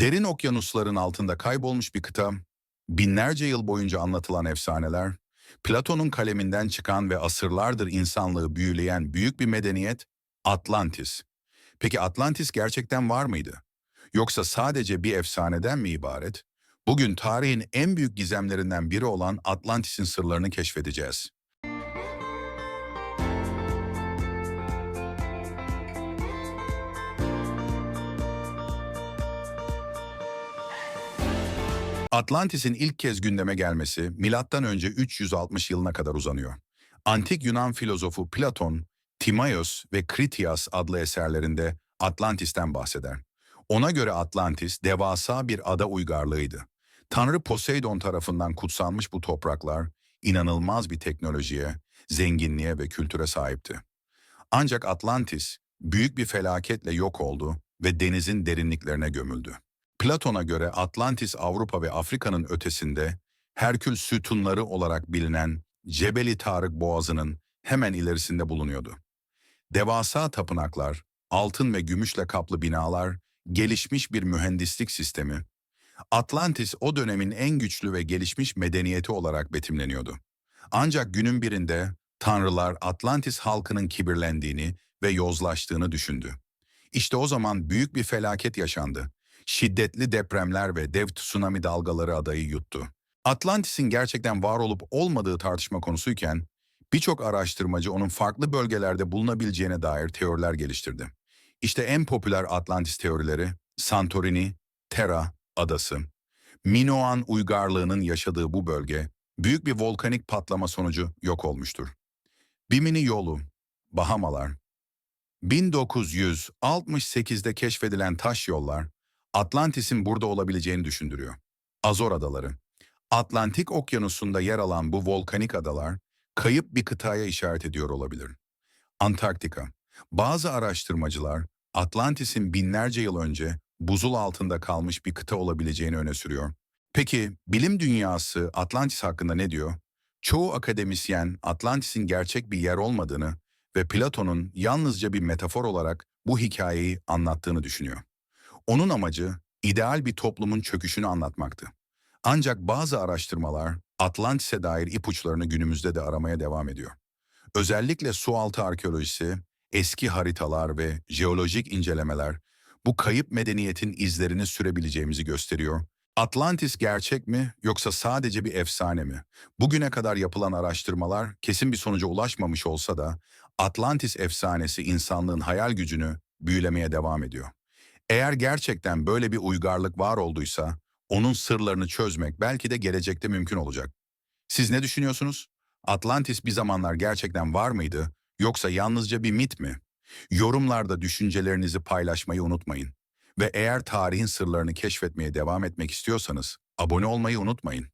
Derin okyanusların altında kaybolmuş bir kıta, binlerce yıl boyunca anlatılan efsaneler, Platon'un kaleminden çıkan ve asırlardır insanlığı büyüleyen büyük bir medeniyet Atlantis. Peki Atlantis gerçekten var mıydı? Yoksa sadece bir efsaneden mi ibaret? Bugün tarihin en büyük gizemlerinden biri olan Atlantis'in sırlarını keşfedeceğiz. Atlantis'in ilk kez gündeme gelmesi milattan önce 360 yılına kadar uzanıyor. Antik Yunan filozofu Platon, Timaios ve Critias adlı eserlerinde Atlantis'ten bahseder. Ona göre Atlantis devasa bir ada uygarlığıydı. Tanrı Poseidon tarafından kutsanmış bu topraklar inanılmaz bir teknolojiye, zenginliğe ve kültüre sahipti. Ancak Atlantis büyük bir felaketle yok oldu ve denizin derinliklerine gömüldü. Platon'a göre Atlantis Avrupa ve Afrika'nın ötesinde Herkül sütunları olarak bilinen Cebeli Tarık Boğazı'nın hemen ilerisinde bulunuyordu. Devasa tapınaklar, altın ve gümüşle kaplı binalar, gelişmiş bir mühendislik sistemi. Atlantis o dönemin en güçlü ve gelişmiş medeniyeti olarak betimleniyordu. Ancak günün birinde tanrılar Atlantis halkının kibirlendiğini ve yozlaştığını düşündü. İşte o zaman büyük bir felaket yaşandı. Şiddetli depremler ve dev tsunami dalgaları adayı yuttu. Atlantis'in gerçekten var olup olmadığı tartışma konusuyken, birçok araştırmacı onun farklı bölgelerde bulunabileceğine dair teoriler geliştirdi. İşte en popüler Atlantis teorileri, Santorini, Terra adası. Minoan uygarlığının yaşadığı bu bölge, büyük bir volkanik patlama sonucu yok olmuştur. Bimini yolu, Bahamalar. 1968'de keşfedilen taş yollar, Atlantis'in burada olabileceğini düşündürüyor. Azor Adaları. Atlantik Okyanusu'nda yer alan bu volkanik adalar, kayıp bir kıtaya işaret ediyor olabilir. Antarktika. Bazı araştırmacılar, Atlantis'in binlerce yıl önce buzul altında kalmış bir kıta olabileceğini öne sürüyor. Peki bilim dünyası Atlantis hakkında ne diyor? Çoğu akademisyen Atlantis'in gerçek bir yer olmadığını ve Platon'un yalnızca bir metafor olarak bu hikayeyi anlattığını düşünüyor. Onun amacı ideal bir toplumun çöküşünü anlatmaktı. Ancak bazı araştırmalar Atlantis'e dair ipuçlarını günümüzde de aramaya devam ediyor. Özellikle sualtı arkeolojisi, eski haritalar ve jeolojik incelemeler bu kayıp medeniyetin izlerini sürebileceğimizi gösteriyor. Atlantis gerçek mi yoksa sadece bir efsane mi? Bugüne kadar yapılan araştırmalar kesin bir sonuca ulaşmamış olsa da Atlantis efsanesi insanlığın hayal gücünü büyülemeye devam ediyor. Eğer gerçekten böyle bir uygarlık var olduysa, onun sırlarını çözmek belki de gelecekte mümkün olacak. Siz ne düşünüyorsunuz? Atlantis bir zamanlar gerçekten var mıydı, yoksa yalnızca bir mit mi? Yorumlarda düşüncelerinizi paylaşmayı unutmayın. Ve eğer tarihin sırlarını keşfetmeye devam etmek istiyorsanız, abone olmayı unutmayın.